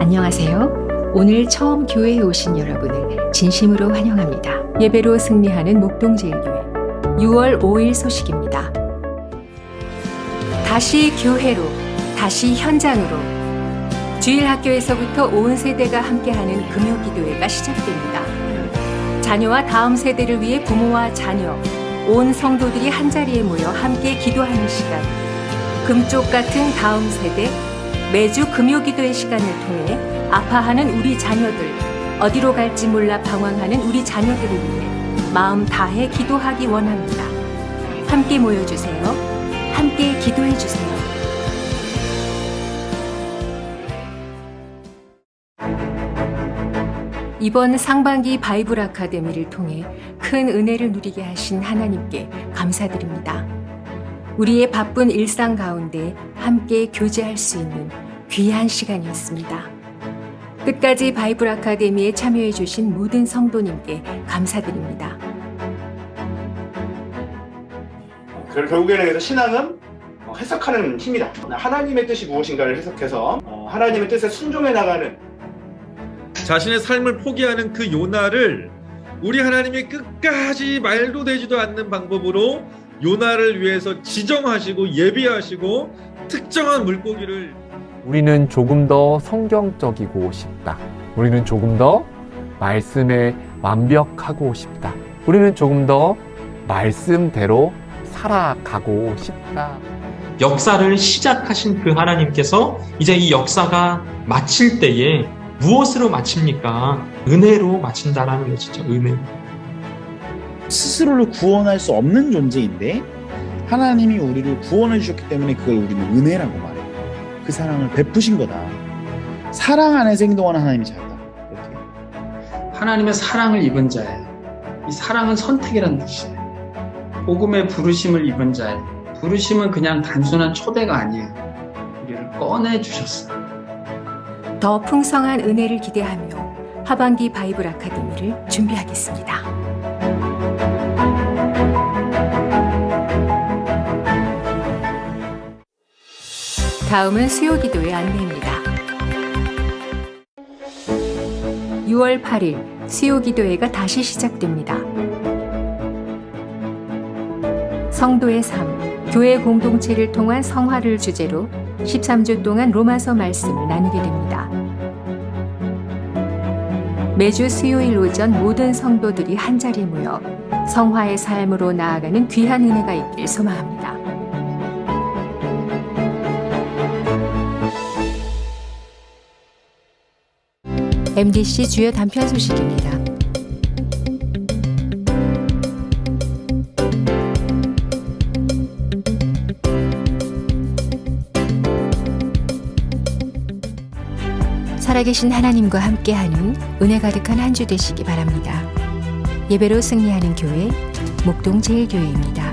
안녕하세요. 오늘 처음 교회에 오신 여러분을 진심으로 환영합니다. 예배로 승리하는 목동제일교회 6월 5일 소식입니다. 다시 교회로, 다시 현장으로 주일 학교에서부터 온 세대가 함께하는 금요 기도회가 시작됩니다. 자녀와 다음 세대를 위해 부모와 자녀, 온 성도들이 한자리에 모여 함께 기도하는 시간. 금쪽 같은 다음 세대, 매주 금요 기도의 시간을 통해 아파하는 우리 자녀들, 어디로 갈지 몰라 방황하는 우리 자녀들을 위해 마음 다해 기도하기 원합니다. 함께 모여주세요. 함께 기도해주세요. 이번 상반기 바이블 아카데미를 통해 큰 은혜를 누리게 하신 하나님께 감사드립니다. 우리의 바쁜 일상 가운데 함께 교제할 수 있는 귀한 시간이었습니다. 끝까지 바이블 아카데미에 참여해 주신 모든 성도님께 감사드립니다. 그 결국에는 그래서 신앙은 어, 해석하는 힘이다. 하나님의 뜻이 무엇인가를 해석해서 어, 하나님의 뜻에 순종해 나가는 자신의 삶을 포기하는 그 요나를 우리 하나님이 끝까지 말도 되지도 않는 방법으로 요나를 위해서 지정하시고 예비하시고 특정한 물고기를 우리는 조금 더 성경적이고 싶다. 우리는 조금 더 말씀에 완벽하고 싶다. 우리는 조금 더 말씀대로 살아가고 싶다. 역사를 시작하신 그 하나님께서 이제 이 역사가 마칠 때에 무엇으로 마칩니까? 은혜로 마친다라는 것이죠. 은혜. 스스로를 구원할 수 없는 존재인데 하나님이 우리를 구원해 주셨기 때문에 그걸 우리는 은혜라고 말해요. 그 사랑을 베푸신 거다. 사랑 안에서 행동하는 하나님이 잘다. 이렇게. 하나님의 사랑을 입은 자예요. 이 사랑은 선택이라는 뜻이에요. 복음의 부르심을 입은 자예요. 부르심은 그냥 단순한 초대가 아니에요. 우리를 꺼내 주셨어요. 더 풍성한 은혜를 기대하며 하반기 바이블 아카데미를 준비하겠습니다. 다음은 수요 기도의 안내입니다. 6월 8일 수요 기도회가 다시 시작됩니다. 성도의 삶, 교회 공동체를 통한 성화를 주제로 13주 동안 로마서 말씀을 나누게 됩니다. 매주 수요일 오전 모든 성도들이 한자리에 모여 성화의 삶으로 나아가는 귀한 은혜가 있길 소망합니다. MDC 주요 단편 소식입니다. 살아계신 하나님과 함께하는 은혜 가득한 한 주 되시기 바랍니다. 예배로 승리하는 교회 목동 제일교회입니다.